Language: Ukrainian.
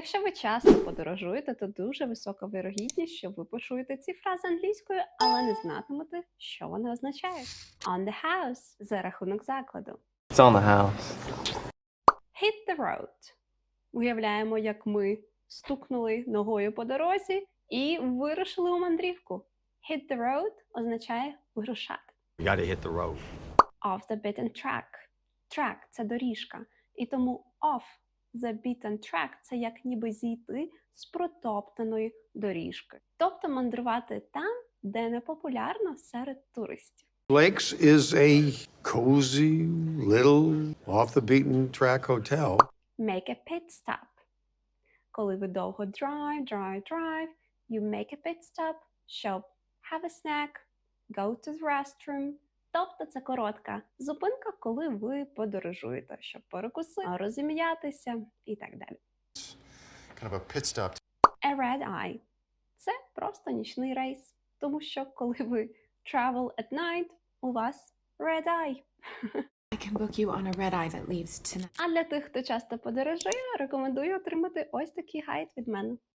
Якщо ви часто подорожуєте, то дуже висока вирогідність, що ви почуєте ці фрази англійською, але не знатимете, що вони означають. On the house за рахунок закладу. It's on the house. Hit the road. Уявляємо, як ми стукнули ногою по дорозі і вирушили у мандрівку. Hit the road означає вирушати. You gotta hit the road. Off the beaten track. Track – це доріжка. І тому off the beaten track – це як ніби зійти з протоптаної доріжки. Тобто мандрувати там, де не популярно серед туристів. Blake's is a cozy little off the beaten track hotel. Make a pit stop. Коли ви довго drive, drive, drive, you make a pit stop, щоб have a snack, go to the restroom. Тобто це коротка зупинка, коли ви подорожуєте, щоб перекусити, розім'ятися і так далі. kind of a pit stop A red eye – це просто нічний рейс, тому що коли ви travel at night, у вас red eye. I can book you on a red eye that leaves tonight. А для тих, хто часто подорожує, рекомендую отримати ось такий гайд від мене.